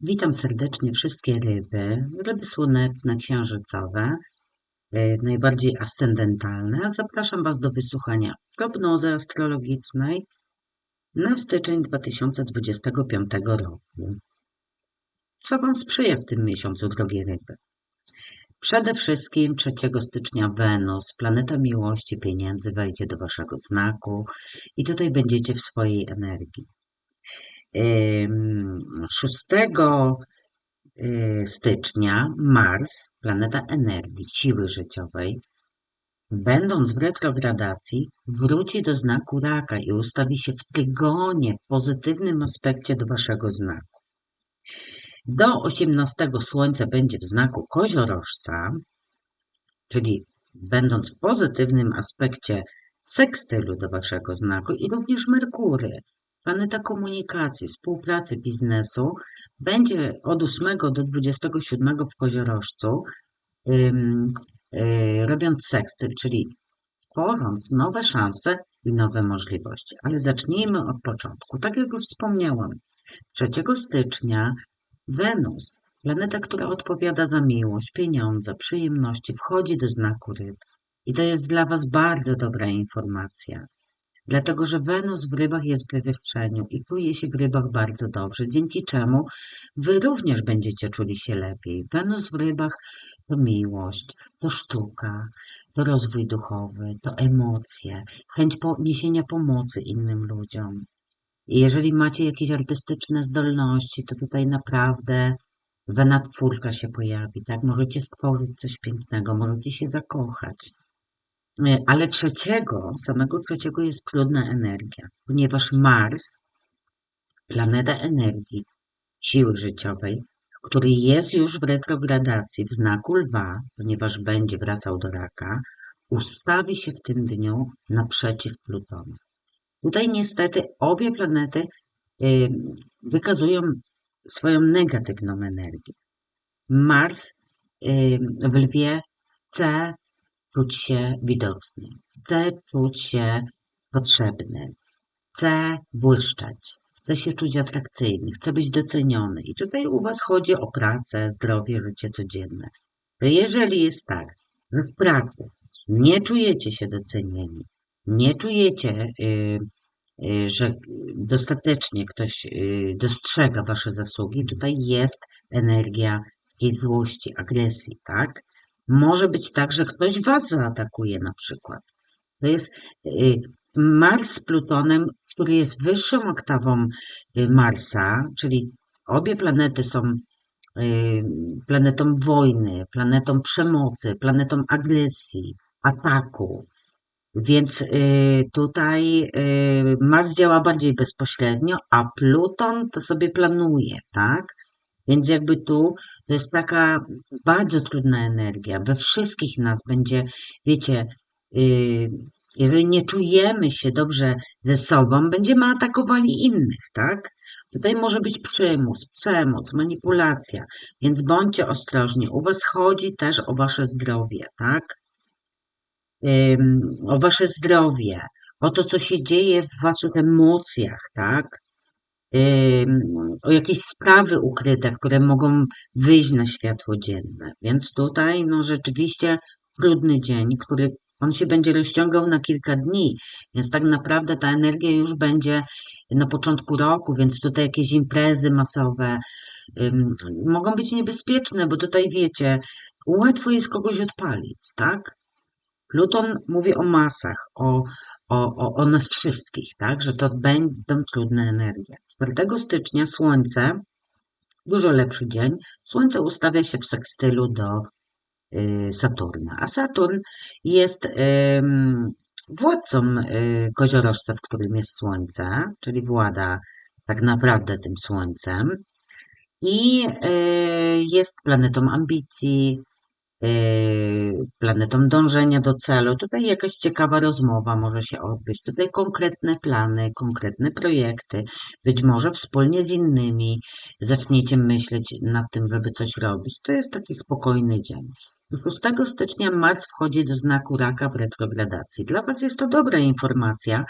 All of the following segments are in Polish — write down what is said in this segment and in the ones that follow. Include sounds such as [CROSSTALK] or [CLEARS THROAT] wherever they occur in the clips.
Witam serdecznie wszystkie ryby, ryby słoneczne, księżycowe, e, najbardziej ascendentalne. Zapraszam Was do wysłuchania prognozy astrologicznej na styczeń 2025 roku. Co Wam sprzyja w tym miesiącu, drogie ryby? Przede wszystkim 3 stycznia Wenus, planeta miłości, pieniędzy, wejdzie do Waszego znaku i tutaj będziecie w swojej energii. 6 y, stycznia Mars, planeta energii, siły życiowej, będąc w retrogradacji, wróci do znaku raka i ustawi się w trygonie, pozytywnym aspekcie do waszego znaku. Do 18 Słońce będzie w znaku koziorożca, czyli będąc w pozytywnym aspekcie sekstylu do waszego znaku i również Merkury, Planeta komunikacji, współpracy, biznesu będzie od 8 do 27 w Koziorożcu, yy, robiąc sekstyl, czyli tworząc nowe szanse i nowe możliwości. Ale zacznijmy od początku. Tak jak już wspomniałam, 3 stycznia Wenus, planeta, która odpowiada za miłość, pieniądze, przyjemności, wchodzi do znaku ryb. I to jest dla Was bardzo dobra informacja dlatego że Wenus w rybach jest w wywierczeniu i czuje się w rybach bardzo dobrze, dzięki czemu wy również będziecie czuli się lepiej. Wenus w rybach to miłość, to sztuka, to rozwój duchowy, to emocje, chęć niesienia pomocy innym ludziom. I jeżeli macie jakieś artystyczne zdolności, to tutaj naprawdę wena twórcza się pojawi, tak? Możecie stworzyć coś pięknego, możecie się zakochać. E, ale trzeciego, samego trzeciego jest trudna energia, ponieważ Mars, planeta energii, siły życiowej, który jest już w retrogradacji w znaku lwa, ponieważ będzie wracał do raka, ustawi się w tym dniu naprzeciw Plutona. Tutaj niestety obie planety y, wykazują swoją negatywną energię. Mars y, w lwie chce czuć się widoczny, chcę czuć się potrzebny, chcę błyszczeć, chcę się czuć atrakcyjny, chcę być doceniony. I tutaj u Was chodzi o pracę, zdrowie, życie codzienne. Jeżeli jest tak, że w pracy nie czujecie się docenieni, nie czujecie, yy, yy, że dostatecznie ktoś yy, dostrzega Wasze zasługi, tutaj jest energia jakiejś złości, agresji, tak? Może być tak, że ktoś was zaatakuje na przykład. To jest y, Mars z Plutonem, który jest wyższą oktawą y, Marsa, czyli obie planety są y, planetą wojny, planetą przemocy, planetą agresji, ataku. Więc tutaj Mars działa bardziej bezpośrednio, a Pluton to sobie planuje, tak? Więc jakby tu to jest taka bardzo trudna energia. We wszystkich nas będzie, wiecie, yy, jeżeli nie czujemy się dobrze ze sobą, będziemy atakowali innych, tak? Tutaj może być przymus, przemoc, manipulacja, więc bądźcie ostrożni. U Was chodzi też o Wasze zdrowie, tak? O Wasze zdrowie, o to, co się dzieje w Waszych emocjach, tak? O jakieś sprawy ukryte, które mogą wyjść na światło dzienne. Więc tutaj no rzeczywiście trudny dzień, który on się będzie rozciągał na kilka dni, więc tak naprawdę ta energia już będzie na początku roku, więc tutaj jakieś imprezy masowe ym, mogą być niebezpieczne, bo tutaj wiecie, łatwo jest kogoś odpalić, tak? Pluton mówi o masach, o, o, o, o nas wszystkich, tak? Że to będą trudne energie. 4 stycznia Słońce, dużo lepszy dzień, Słońce ustawia się w sekstylu do y, Saturna, a Saturn jest y, władcą y, koziorożca, w którym jest Słońce, czyli włada tak naprawdę tym Słońcem i y, jest planetą ambicji, planetą dążenia do celu. Tutaj jakaś ciekawa rozmowa może się odbyć. Tutaj konkretne plany, konkretne projekty. Być może wspólnie z innymi zaczniecie myśleć nad tym, żeby coś robić. To jest taki spokojny dzień. 6 stycznia Mars wchodzi do znaku raka w retrogradacji. Dla Was jest to dobra informacja,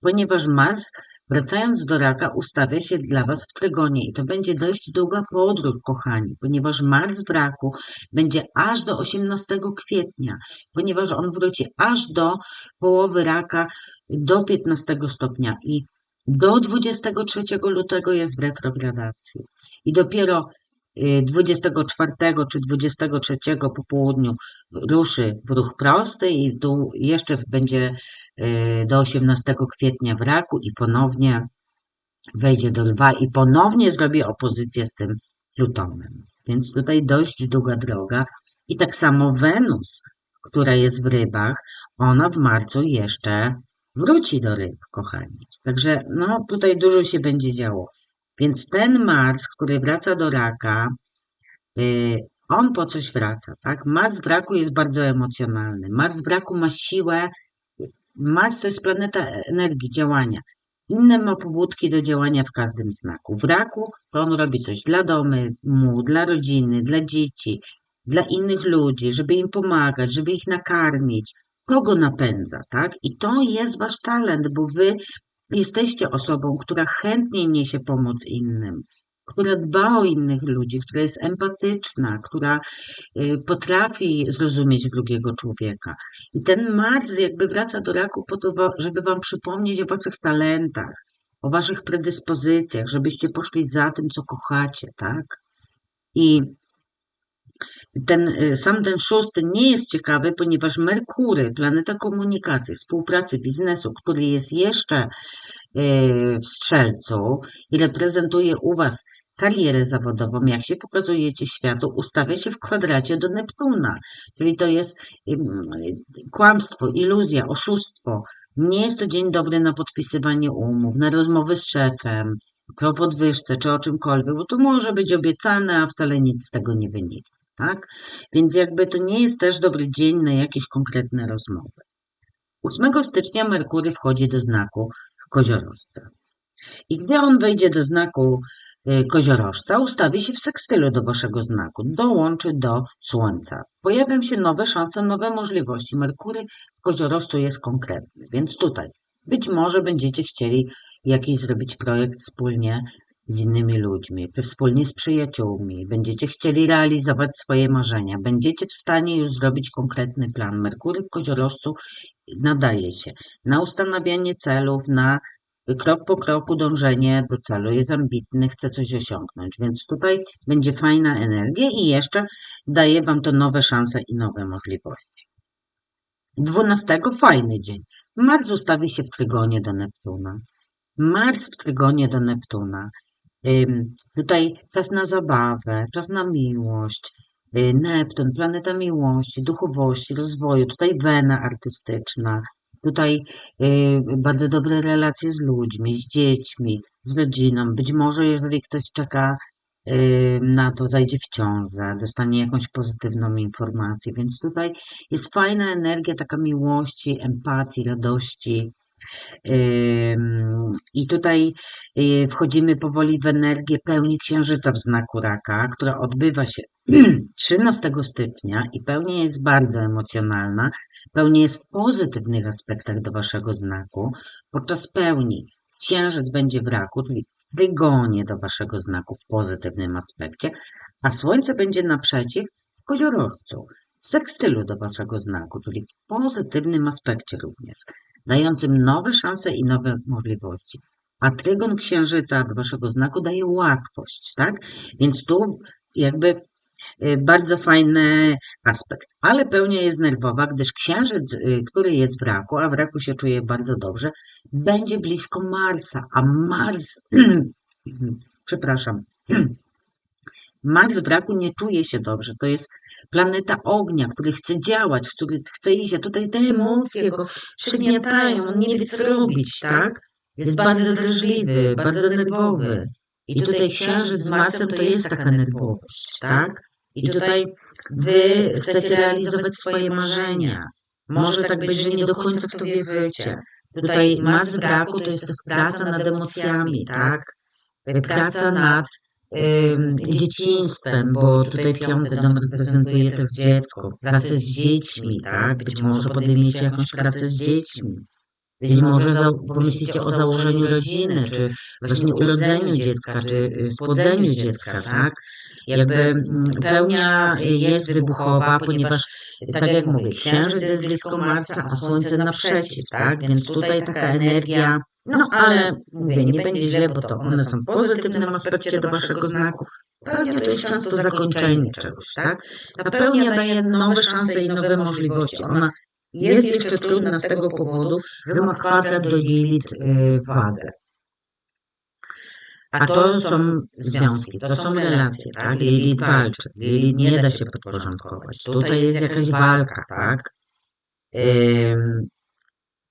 ponieważ Mars Wracając do raka, ustawia się dla Was w trygonie i to będzie dość długa podróż, kochani, ponieważ Mars w raku będzie aż do 18 kwietnia, ponieważ on wróci aż do połowy raka, do 15 stopnia i do 23 lutego jest w retrogradacji. I dopiero 24 czy 23 po południu ruszy w ruch prosty i tu jeszcze będzie y, do 18 kwietnia w raku i ponownie wejdzie do lwa i ponownie zrobi opozycję z tym Plutonem. Więc tutaj dość długa droga. I tak samo Wenus, która jest w rybach, ona w marcu jeszcze wróci do ryb, kochani. Także no tutaj dużo się będzie działo. Więc ten Mars, który wraca do raka, y, on po coś wraca, tak? Mars w raku jest bardzo emocjonalny. Mars w raku ma siłę. Mars to jest planeta energii, działania. Inne ma pobudki do działania w każdym znaku. W raku to on robi coś dla domu, dla rodziny, dla dzieci, dla innych ludzi, żeby im pomagać, żeby ich nakarmić. Kogo napędza, tak? I to jest wasz talent, bo wy jesteście osobą, która chętnie niesie pomoc innym, która dba o innych ludzi, która jest empatyczna, która y, potrafi zrozumieć drugiego człowieka. I ten Mars jakby wraca do raku po to, żeby wam przypomnieć o waszych talentach, o waszych predyspozycjach, żebyście poszli za tym, co kochacie, tak? I ten, y, sam ten szósty nie jest ciekawy, ponieważ Merkury, planeta komunikacji, współpracy, biznesu, który jest jeszcze y, w strzelcu i reprezentuje u Was karierę zawodową, jak się pokazujecie światu, ustawia się w kwadracie do Neptuna, czyli to jest kłamstwo, iluzja, oszustwo. Nie jest to dzień dobry na podpisywanie umów, na rozmowy z szefem, o podwyżce czy o czymkolwiek, bo to może być obiecane, a wcale nic z tego nie wynika tak? Więc jakby to nie jest też dobry dzień na jakieś konkretne rozmowy. 8 stycznia Merkury wchodzi do znaku koziorożca. I gdy on wejdzie do znaku y, koziorożca, ustawi się w sekstylu do waszego znaku, dołączy do Słońca. Pojawią się nowe szanse, nowe możliwości. Merkury w koziorożcu jest konkretny, więc tutaj być może będziecie chcieli jakiś zrobić projekt wspólnie z innymi ludźmi, czy wspólnie z przyjaciółmi, będziecie chcieli realizować swoje marzenia, będziecie w stanie już zrobić konkretny plan. Merkury w koziorożcu nadaje się na ustanawianie celów, na krok po kroku dążenie do celu. Jest ambitny, chce coś osiągnąć, więc tutaj będzie fajna energia i jeszcze daje Wam to nowe szanse i nowe możliwości. 12 fajny dzień. Mars ustawi się w trygonie do Neptuna. Mars w trygonie do Neptuna. Tutaj czas na zabawę, czas na miłość, y, Neptun, planeta miłości, duchowości, rozwoju, tutaj wena artystyczna, tutaj y, bardzo dobre relacje z ludźmi, z dziećmi, z rodziną. Być może jeżeli ktoś czeka na to, zajdzie w ciążę, dostanie jakąś pozytywną informację, więc tutaj jest fajna energia taka miłości, empatii, radości. I tutaj y, wchodzimy powoli w energię pełni księżyca w znaku raka, która odbywa się [CLEARS THROAT] 13 stycznia i pełnia jest bardzo emocjonalna. Pełnia jest w pozytywnych aspektach do waszego znaku. Podczas pełni księżyc będzie w raku, czyli wygonie do waszego znaku w pozytywnym aspekcie, a Słońce będzie naprzeciw w koziorożcu, w sekstylu do waszego znaku, czyli w pozytywnym aspekcie również, dającym nowe szanse i nowe możliwości. A trygon księżyca do waszego znaku daje łatwość, tak? Więc tu jakby bardzo fajny aspekt. Ale pełnia jest nerwowa, gdyż księżyc, y, który jest w raku, a w raku się czuje bardzo dobrze, będzie blisko Marsa, a Mars, [CLEARS THROAT] przepraszam, [CLEARS THROAT] Mars w raku nie czuje się dobrze. To jest planeta ognia, który chce działać, który chce iść, a tutaj te emocje go przygniatają, on nie wie co robić, tak? Jest bardzo drażliwy, bardzo nerwowy. I tutaj księżyc z Marsem to jest taka nerwowość, tak? I tutaj wy chcecie realizować swoje marzenia. Może tak być, że nie do końca w to wierzycie. Tutaj Mars w raku to jest też praca nad emocjami, tak? Praca nad ym, dzieciństwem, bo tutaj piąty dom reprezentuje też dziecko. Pracę z dziećmi, tak? Być może podejmiecie jakąś pracę z dziećmi. Być może pomyślicie o założeniu rodziny, czy właśnie urodzeniu dziecka, czy y, spłodzeniu dziecka, tak? Jakby mm, pełnia jest wybuchowa, ponieważ, tak jak mówię, księżyc jest blisko Marsa, a Słońce naprzeciw, tak? Więc tutaj taka energia, no ale mówię, nie będzie źle, bo to one są w pozytywnym aspekcie do waszego znaku. Pełnia to jest często zakończenie czegoś, tak? Ta pełnia daje nowe szanse i nowe możliwości. Ona jest jeszcze trudna z tego powodu, że ma kwadrat do w wadze. A to są związki, to są relacje, tak? Lilith walczy, Lilith nie da się podporządkować. Tutaj jest jakaś walka, tak?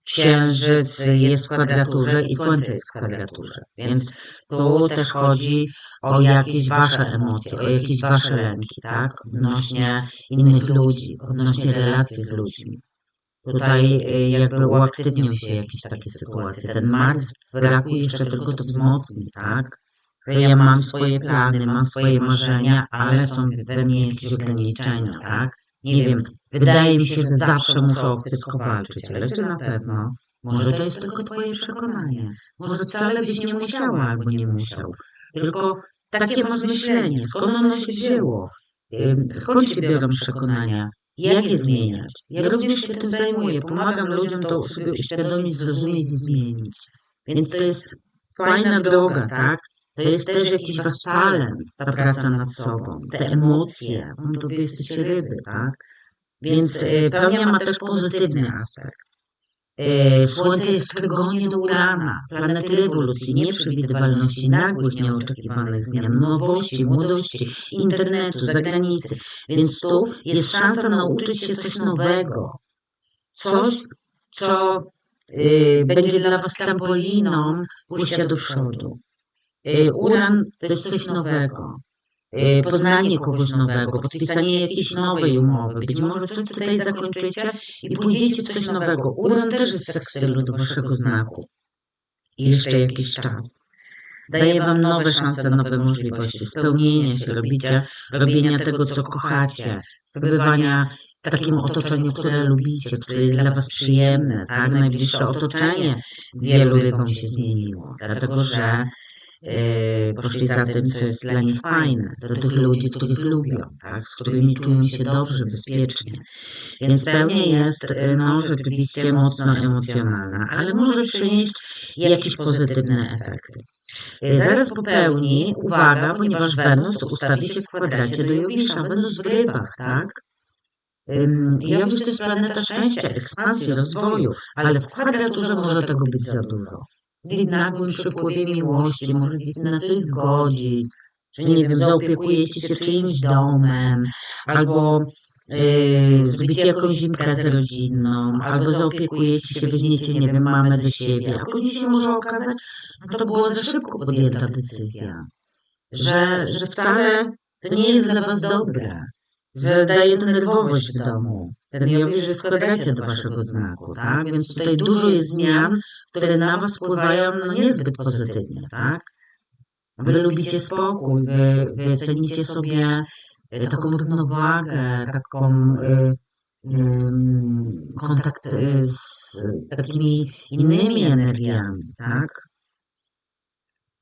Księżyc jest w kwadraturze i Słońce jest w kwadraturze, więc tu też chodzi o jakieś wasze emocje, o jakieś wasze lęki, tak? Odnośnie innych ludzi, odnośnie relacji z ludźmi. Tutaj y, jakby uaktywnią się jakieś takie sytuacje. Ten Mars w raku jeszcze tylko to wzmocni, tak? Że ja mam swoje plany, mam swoje marzenia, ale są we mnie jakieś ograniczenia, tak? Nie wiem, wydaje mi się, że zawsze muszę o wszystko walczyć, ale czy na pewno? Może to jest tylko twoje przekonanie. Może wcale byś nie musiała albo nie musiał. Tylko takie masz myślenie, skąd ono się wzięło? Skąd się biorą przekonania? Jak je zmieniać? Ja również się tym zajmuję. Pomagam ludziom to sobie uświadomić, zrozumieć i zmienić. Więc to jest fajna droga, tak? To jest też jakiś wasz talent, ta praca nad sobą, te emocje. No to wy jesteście ryby, tak? Więc y, pełnia ma też pozytywny aspekt. Y, Słońce jest w trygonie do Urana, planety rewolucji, nieprzewidywalności, nagłych, nieoczekiwanych zmian, nowości, młodości, internetu, zagranicy. Więc tu jest szansa nauczyć się coś nowego. Coś, co y, będzie dla Was trampoliną pójścia do przodu. Y, Uran to jest coś nowego. Y, Poznanie kogoś nowego, podpisanie jakiejś nowej umowy. Być może coś tutaj zakończycie i pójdziecie coś nowego. Uran też jest sekstylu do waszego znaku. Jeszcze jakiś czas. Daje wam nowe szanse, nowe możliwości, spełnienia się, robicia, robienia tego, co kochacie, przebywania w takim otoczeniu, które lubicie, które jest dla was przyjemne, tak? Najbliższe otoczenie wielu rybom się zmieniło, dlatego że poszli za tym, co jest dla nich fajne, do tych ludzi, których lubią, tak? z którymi czują się dobrze, bezpiecznie. Więc pełnia jest yy, no, rzeczywiście mocno emocjonalna, ale może przynieść jakieś pozytywne efekty. Yy, Zaraz po pełni, uwaga, ponieważ Wenus ustawi się w kwadracie do Jowisza, Wenus w rybach, tak? Ym, Jowisz to jest planeta szczęścia, ekspansji, rozwoju, ale w kwadraturze może tego być za dużo być nagłym przypływie miłości, może być na coś zgodzić, że nie wiem, zaopiekujecie się czyimś domem, albo yy, zrobicie jakąś imprezę rodzinną, albo zaopiekujecie się, weźmiecie, nie wiem, mamę do siebie, a później się może okazać, że to była za szybko podjęta decyzja, że, że wcale to nie jest dla was dobre, że daje to nerwowość w domu. Ten Jowisz jest w kwadracie do waszego znaku, tak? Więc tutaj dużo jest zmian, które na was wpływają no niezbyt pozytywnie, tak? Wy lubicie spokój, wy, wy cenicie sobie e, taką równowagę, taką y, ym, kontakt y, z takimi innymi energiami, tak?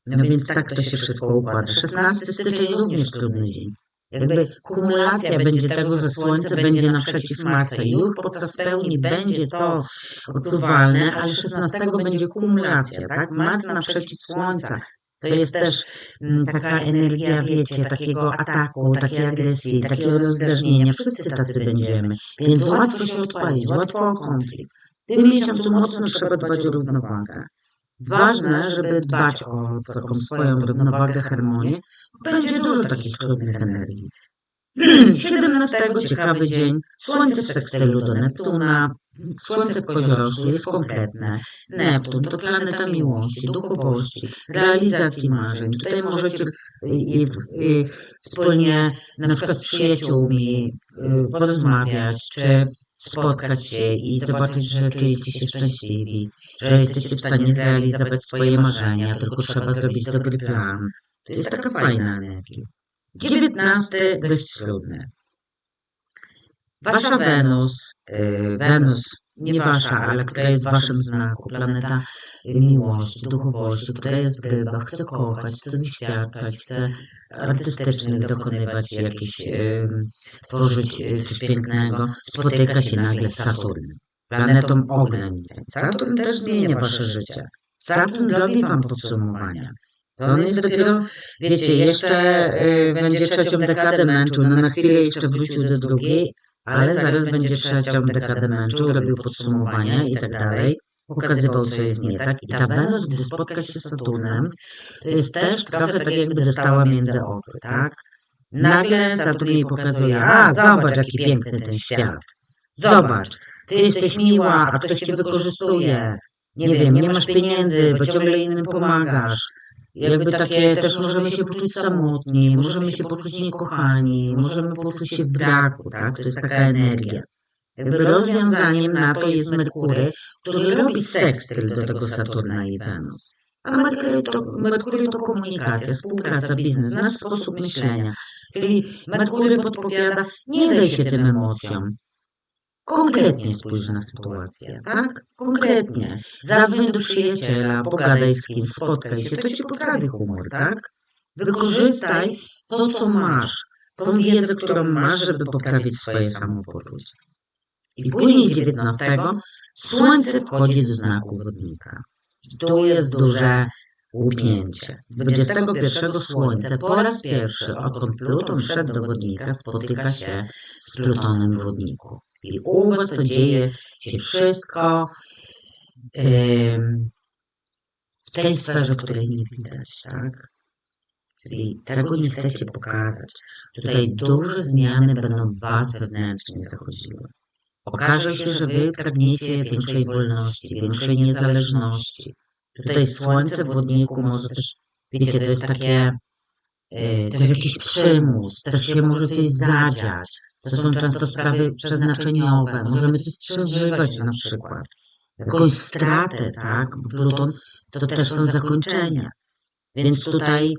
No więc tak to się wszystko układa. 16 styczeń również trudny dzień. Jakby kumulacja będzie tego, że Słońce będzie naprzeciw Marsa. Już podczas pełni będzie to odczuwalne, ale 16 będzie kumulacja, tak? Mars naprzeciw Słońca. To jest też mm, taka energia, wiecie, takiego ataku, takiej agresji, takiego rozdrażnienia. Wszyscy tacy będziemy. Więc łatwo się odpalić, łatwo o konflikt. W tym miesiącu mocno trzeba dbać o równowagę. Ważne, żeby dbać o taką swoją równowagę, harmonię. Będzie dużo takich trudnych energii. 17 ciekawy dzień. Słońce w sekstylu do Neptuna. Słońce w koziorożcu jest konkretne. Neptun to planeta miłości, duchowości, realizacji marzeń. Tutaj możecie y, y, y, wspólnie na przykład z przyjaciółmi porozmawiać, czy spotkać się i zobaczyć, że czujecie się szczęśliwi, że jesteście w stanie zrealizować swoje marzenia, tylko trzeba zrobić dobry plan. To jest taka fajna energia. 19 dość ślubny. Wasza Wenus, yy, Wenus nie wasza, ale która jest w waszym znaku, planeta miłości, duchowości, która jest w rybach, chce kochać, chce doświadczać, chce artystycznych dokonywać jakichś, y, tworzyć y, coś pięknego, spotyka się nagle z Saturnem, planetą ogniem. Saturn też zmienia wasze życie. Saturn robi wam podsumowania. To on jest dopiero, wiecie, jeszcze y, będzie trzecią dekadę męczył, no na chwilę jeszcze wrócił do drugiej, ale zaraz będzie trzecią dekadę męczył, robił podsumowania i tak dalej, pokazywał, co jest nie tak. I ta Wenus, gdy spotka się z Saturnem, to jest też trochę tak, jakby dostała między oczy, tak? Nagle Saturn jej pokazuje, a zobacz, jaki piękny ten świat. Zobacz, ty jesteś miła, a ktoś cię wykorzystuje. Nie wiem, nie masz pieniędzy, bo ciągle innym pomagasz. Jakby takie też możemy się poczuć samotni, możemy się poczuć niekochani, możemy poczuć się w braku, tak? To jest taka energia. Jakby rozwiązaniem na to jest Merkury, który robi sekstyl do tego Saturna i Wenus. A Merkury to, Merkury to komunikacja, współpraca, biznes, nasz sposób myślenia. Czyli Merkury podpowiada, nie daj się tym emocjom. Konkretnie spójrz na sytuację, tak? Konkretnie. Zadzwoń do przyjaciela, pogadaj z kim, spotkaj się, to ci poprawi humor, tak? Wykorzystaj to, co masz, tą wiedzę, którą masz, żeby poprawić swoje samopoczucie. I później 19 Słońce wchodzi do znaku wodnika. I tu jest duże łupnięcie. 21 Słońce po raz pierwszy, odkąd Pluton wszedł do wodnika, spotyka się z Plutonem w wodniku. I u was to dzieje się wszystko w tej sferze, której nie widać, tak? Czyli tego nie chcecie pokazać. Tutaj duże zmiany będą w was wewnętrznie zachodziły. Okaże się, że wy pragniecie większej wolności, większej niezależności. Tutaj słońce w wodniku może też, wiecie, to jest takie yy, też jakiś przymus, też się może coś zadziać. To są często sprawy przeznaczeniowe. Możemy coś przeżywać na przykład. Jakąś stratę, tak? Bo Pluton to też są zakończenia. Więc tutaj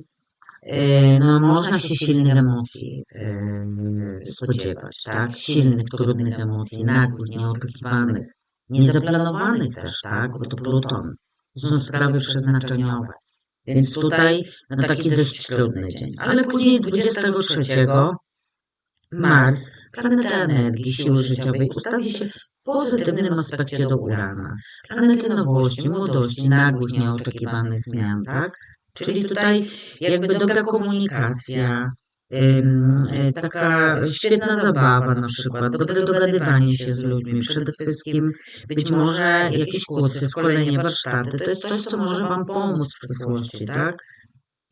E, no, można się silnych emocji e, spodziewać, tak? Silnych, trudnych emocji, nagłych, nieoczekiwanych, niezaplanowanych też, tak? Bo to Pluton. To są sprawy przeznaczeniowe. Więc tutaj na taki dość trudny dzień. Ale później 23 Mars, planeta energii, siły życiowej, ustawi się w pozytywnym aspekcie do Urana. Planety nowości, młodości, nagłych, nieoczekiwanych zmian, tak? Czyli tutaj jakby dobra komunikacja, y, taka świetna zabawa na przykład, dobre dogadywanie się z ludźmi, przede wszystkim być może jakieś kursy, szkolenie, warsztaty, to jest coś, co może Wam pomóc w przyszłości, tak?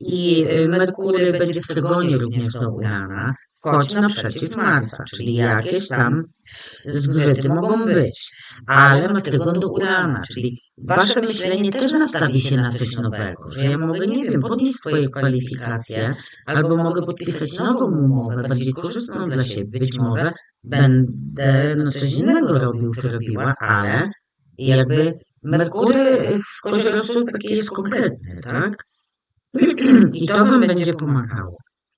I y, Merkury będzie w tygodniu również do Urana, choć naprzeciw Marsa, czyli jakieś tam zgrzyty mogą być, ale ma trygon do Urana, czyli wasze myślenie też nastawi się na coś nowego, że ja mogę, nie wiem, podnieść swoje kwalifikacje, albo mogę podpisać nową umowę, bardziej korzystną dla siebie, być może będę no, coś innego robił, czy robiła, ale jakby Merkury w koziorożcu taki jest konkretny, tak? [CLEARS THROAT] I to wam będzie pomagało.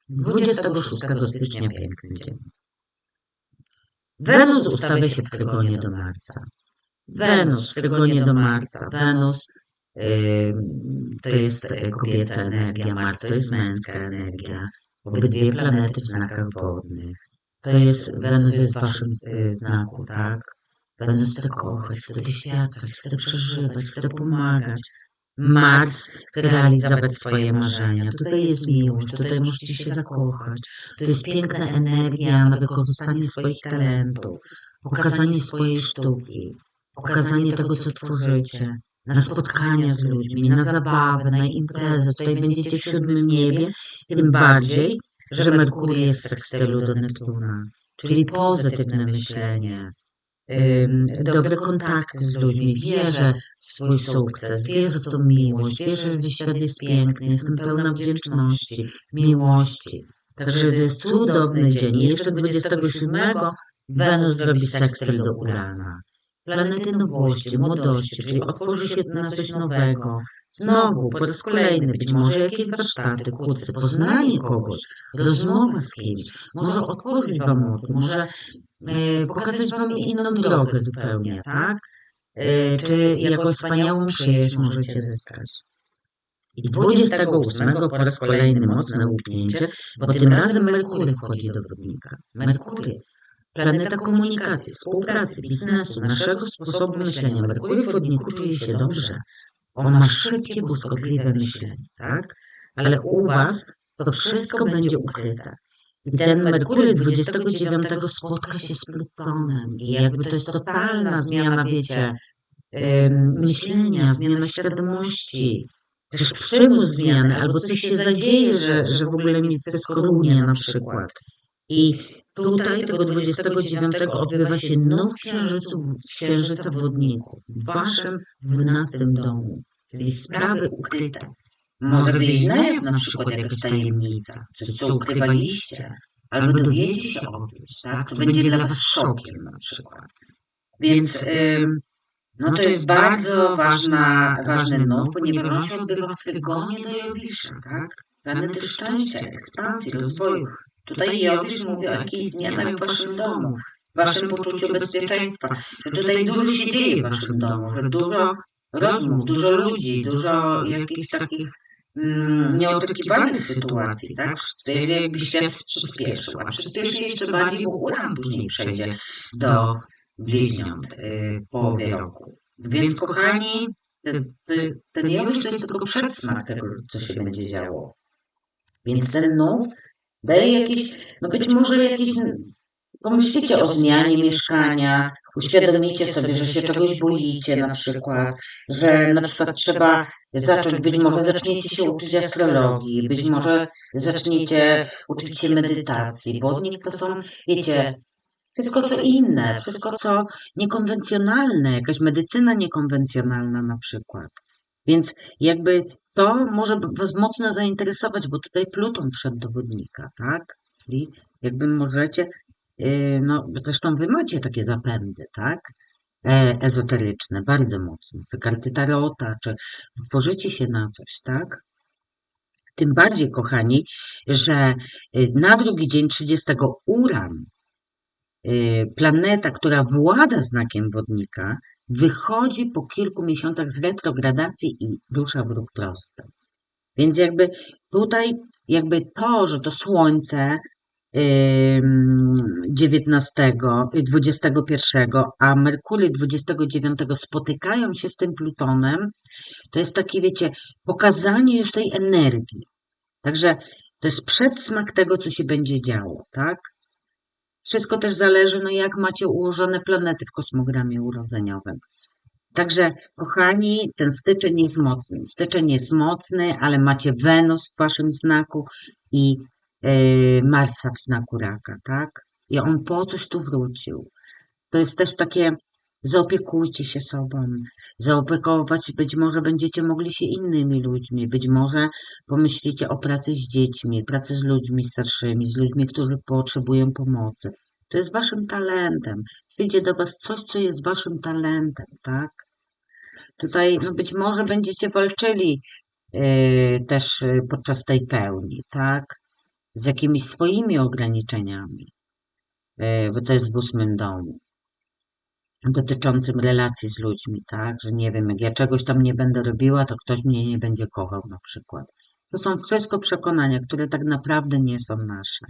26 stycznia piękny dzień. Wenus ustawia się w trygonie do Marsa. Wenus w trygonie do Marsa. Wenus yy, to jest kobieca energia, Mars to jest męska energia. Obydwie planety w znakach wodnych. To jest, Wenus jest w waszym znaku, tak? Wenus chce kochać, chce doświadczać, chce przeżywać, chce pomagać. Mars chce realizować swoje marzenia. Tutaj jest miłość, tutaj możecie się zakochać. To jest piękna energia na wykorzystanie swoich talentów, pokazanie swojej sztuki, pokazanie tego, co tworzycie, na spotkania z ludźmi, na zabawy, na imprezy. Tutaj będziecie w siódmym niebie, tym bardziej, że Merkury jest w sekstylu do Neptuna. Czyli pozytywne myślenie, dobre kontakty z ludźmi, wierzę w swój sukces, wierzę w tą miłość, wierzę, że świat jest piękny, jestem pełna wdzięczności, miłości. Także to jest cudowny dzień. I jeszcze 27 Wenus zrobi sekstyl do Urana. Planety nowości, młodości, czyli otworzy się na coś nowego. Znowu, po raz kolejny, być może jakieś warsztaty, kursy, poznanie kogoś, rozmowa z kimś, może otworzyć wam oczy, może pokazać Wam inną drogę zupełnie, tak? E, Czy jakąś wspaniałą przyjaźń możecie zyskać. I 28 po raz kolejny mocne łupnięcie, bo tym razem Merkury wchodzi do wodnika. Merkury, planeta komunikacji, współpracy, biznesu, naszego sposobu myślenia. Merkury w wodniku czuje się dobrze. On ma szybkie, błyskotliwe myślenie, tak? Ale u Was to wszystko będzie ukryte. Ten Merkury 29 spotka się z Plutonem i jakby to jest totalna zmiana, wiecie, myślenia, zmiana świadomości, też przymus zmiany, albo coś się zadzieje, że, że w ogóle mi wszystko runie na przykład. I tutaj tego 29 odbywa się noc księżycu, księżyca wodniku, w waszym 12 domu, czyli sprawy ukryte. Może wyjść na przykład jakaś tajemnica, coś co ukrywaliście, albo dowiecie się o czymś, tak? To będzie dla was szokiem na przykład. Więc ym, no to jest bardzo ważna, ważny noc, ponieważ on się odbywa w tygodniu do Jowisza, tak? Planety szczęścia, ekspansji, rozwoju. Tutaj Jowisz mówi o jakichś zmianach w waszym domu, w waszym poczuciu bezpieczeństwa, że tutaj dużo się dzieje w waszym domu, że dużo rozmów, dużo ludzi, dużo jakichś takich nieoczekiwanych sytuacji, tak? Jakby świat przyspieszył, a przyspieszy jeszcze bardziej, bo Uran później przejdzie do bliźniąt y, w połowie roku. Więc kochani, ten, ten, ten Jowisz to jest tylko przedsmak tego, co się będzie działo. Więc ten nów daje jakieś, no być może jakieś, pomyślicie o zmianie mieszkania, uświadomicie sobie, że się czegoś boicie na przykład, że na przykład trzeba zacząć, być może zaczniecie się uczyć astrologii, być może zaczniecie uczyć się medytacji. Wodnik to są, wiecie, wszystko co inne, wszystko co niekonwencjonalne, jakaś medycyna niekonwencjonalna na przykład. Więc jakby to może Was mocno zainteresować, bo tutaj Pluton wszedł do wodnika, tak? Czyli jakby możecie, no zresztą Wy macie takie zapędy, tak? E, ezoteryczne, bardzo mocne. Te karty tarota, czy tworzycie się na coś, tak? Tym bardziej, kochani, że y, na drugi dzień 30 Uran, planeta, która włada znakiem wodnika, wychodzi po kilku miesiącach z retrogradacji i rusza w ruch prosty. Więc jakby tutaj jakby to, że to Słońce 19, 21, a Merkury 29 spotykają się z tym Plutonem, to jest takie, wiecie, pokazanie już tej energii. Także to jest przedsmak tego, co się będzie działo, tak? Wszystko też zależy, no jak macie ułożone planety w kosmogramie urodzeniowym. Także, kochani, ten styczeń jest mocny. Styczeń jest mocny, ale macie Wenus w waszym znaku i Marsa w znaku raka, tak? I on po coś tu wrócił. To jest też takie, zaopiekujcie się sobą. Zaopiekować być może będziecie mogli się innymi ludźmi. Być może pomyślicie o pracy z dziećmi, pracy z ludźmi starszymi, z ludźmi, którzy potrzebują pomocy. To jest waszym talentem. Przyjdzie do was coś, co jest waszym talentem, tak? Tutaj no być może będziecie walczyli yy, też yy, podczas tej pełni, tak? Z jakimiś swoimi ograniczeniami, yy, bo to jest w ósmym domu dotyczącym relacji z ludźmi, tak? Że nie wiem, jak ja czegoś tam nie będę robiła, to ktoś mnie nie będzie kochał na przykład. To są wszystko przekonania, które tak naprawdę nie są nasze.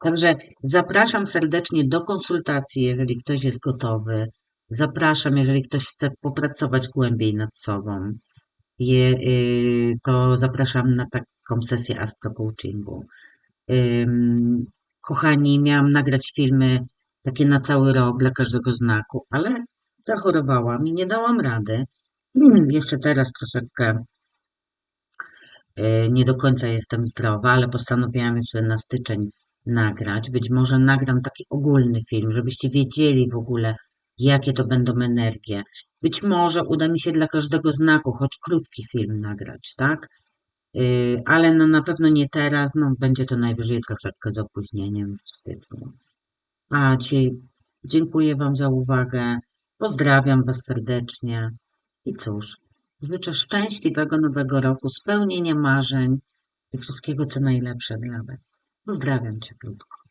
Także zapraszam serdecznie do konsultacji, jeżeli ktoś jest gotowy. Zapraszam, jeżeli ktoś chce popracować głębiej nad sobą. Y, to zapraszam na taką sesję astro coachingu. Kochani, miałam nagrać filmy takie na cały rok dla każdego znaku, ale zachorowałam i nie dałam rady. Jeszcze teraz troszeczkę y, nie do końca jestem zdrowa, ale postanowiłam jeszcze na styczeń nagrać. Być może nagram taki ogólny film, żebyście wiedzieli w ogóle, jakie to będą energie. Być może uda mi się dla każdego znaku choć krótki film nagrać, tak? Y, ale no na pewno nie teraz, no będzie to najwyżej troszeczkę z opóźnieniem w styczniu. A Ci dziękuję Wam za uwagę, pozdrawiam Was serdecznie i cóż, życzę szczęśliwego nowego roku, spełnienia marzeń i wszystkiego co najlepsze dla Was. Pozdrawiam Cię krótko.